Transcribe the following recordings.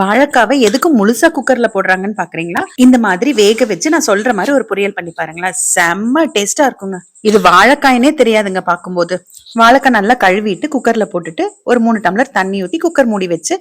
வாழைக்காவை எதுக்கு முழுசா குக்கர்ல போடுறாங்கன்னு பாக்குறீங்களா? இந்த மாதிரி வேக வச்சு நான் சொல்ற மாதிரி ஒரு பொரியல் பண்ணி பாருங்களேன். செம்ம டேஸ்டா இருக்குங்க. இது வாழைக்காயினே தெரியாதுங்க பார்க்கும்போது வாழைக்காய் நல்லா கழுவிட்டு குக்கர்ல போட்டுட்டு ஒரு மூணு டம்ளர் தண்ணி ஊத்தி குக்கர் மூடி வச்சு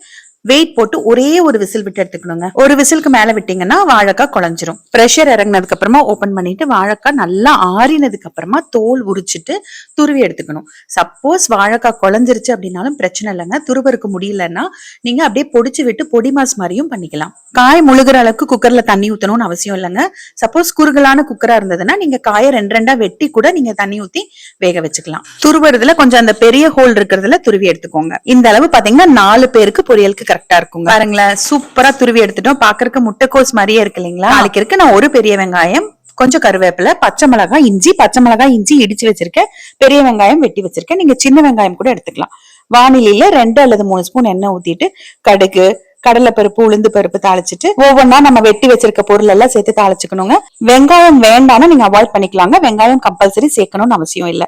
வெயிட் போட்டு ஒரே ஒரு விசில் விட்டு எடுத்துக்கணுங்க. ஒரு விசிலுக்கு மேல விட்டீங்கன்னா வாழைக்காய் குழஞ்சிரும். ப்ரெஷர் இறங்கினதுக்கு அப்புறமா ஓபன் பண்ணிட்டு வாழைக்காய் நல்லா ஆறினதுக்கு அப்புறமா தோல் உரிச்சிட்டு துருவி எடுத்துக்கணும். சப்போஸ் வாழைக்காய் குழஞ்சிருச்சு அப்படின்னாலும் பிரச்சனை இல்லைங்க. துருவருக்கு முடியலன்னா நீங்க அப்படியே பொடிச்சு விட்டு பொடி மாஸ் மாதிரியும் பண்ணிக்கலாம். காய் முழுகிற அளவுக்கு குக்கர்ல தண்ணி ஊத்தணும்னு அவசியம் இல்லைங்க. சப்போஸ் குறுகலான குக்கரா இருந்ததுன்னா நீங்க காயை ரெண்டு ரெண்டா வெட்டி கூட நீங்க தண்ணி ஊத்தி வேக வச்சுக்கலாம். துருவுறதுல கொஞ்சம் அந்த பெரிய ஹோல் இருக்கிறதுல துருவி எடுத்துக்கோங்க. இந்த அளவு பாத்தீங்கன்னா நாலு பேருக்கு பொரியலுக்கு கரெக்டா இருக்குங்க. பாருங்களேன் சூப்பரா துருவி எடுத்துட்டோம். பாக்குறதுக்கு முட்டைக்கோஸ் மாதிரியே இருக்கு இல்லைங்களா? நாளைக்கு இருக்கு. நான் ஒரு பெரிய வெங்காயம் கொஞ்சம் கருவேப்பிலை பச்சை மிளகாய் இஞ்சி பச்சை மிளகாய் இஞ்சி இடிச்சு வச்சிருக்கேன். பெரிய வெங்காயம் வெட்டி வச்சிருக்கேன். நீங்க சின்ன வெங்காயம் கூட எடுத்துக்கலாம். வானிலையில ரெண்டு அல்லது மூணு ஸ்பூன் எண்ணெய் ஊத்திட்டு கடுகு கடலைப்பருப்பு உளுந்து பருப்பு தாளிச்சிட்டு ஒவ்வொன்றா நம்ம வெட்டி வச்சிருக்க பொருள் எல்லாம் சேர்த்து தாளிச்சுக்கணுங்க. வெங்காயம் வேண்டாம்னா நீங்க அவாய்ட் பண்ணிக்கலாங்க. வெங்காயம் கம்பல்சரி சேர்க்கணும்னு அவசியம் இல்லை.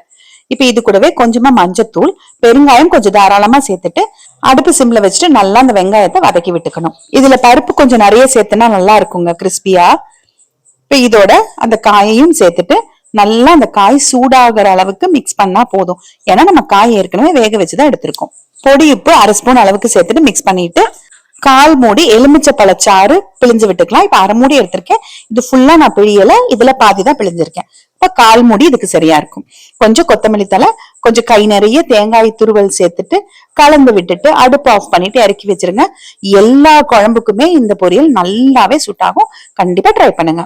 இப்ப இது கூடவே கொஞ்சமா மஞ்சத்தூள் பெருங்காயம் கொஞ்சம் தாராளமா சேர்த்துட்டு அடுப்பு சிம்ல வச்சுட்டு நல்லா அந்த வெங்காயத்தை வதக்கி விட்டுக்கணும். இதுல பருப்பு கொஞ்சம் நிறைய சேர்த்துனா நல்லா இருக்குங்க கிறிஸ்பியா இப்ப இதோட அந்த காயையும் சேர்த்துட்டு நல்லா அந்த காய் சூடாகிற அளவுக்கு மிக்ஸ் பண்ணா போதும். ஏன்னா நம்ம காய் ஏற்கனவே வேக வச்சுதான் எடுத்திருக்கோம். பொடி உப்பு அரை ஸ்பூன் அளவுக்கு சேர்த்துட்டு மிக்ஸ் பண்ணிட்டு கால் மூடி எலுமிச்சை பழச்சாறு பிழிஞ்சு விட்டுக்கலாம். இப்ப அரை மூடி எடுத்திருக்கேன். இது ஃபுல்லா நான் பிழியல. இதுல பாதி தான் பிழிஞ்சிருக்கேன். இப்ப கால் மூடி இதுக்கு சரியா இருக்கும். கொஞ்சம் கொத்தமல்லி தலை கொஞ்சம் கை நிறைய தேங்காய் துருவல் சேர்த்துட்டு கலந்து விட்டுட்டு அடுப்பு ஆஃப் பண்ணிட்டு இறக்கி வச்சிருங்க. எல்லா குழம்புக்குமே இந்த பொரியல் நல்லாவே சூட் ஆகும். கண்டிப்பா ட்ரை பண்ணுங்க.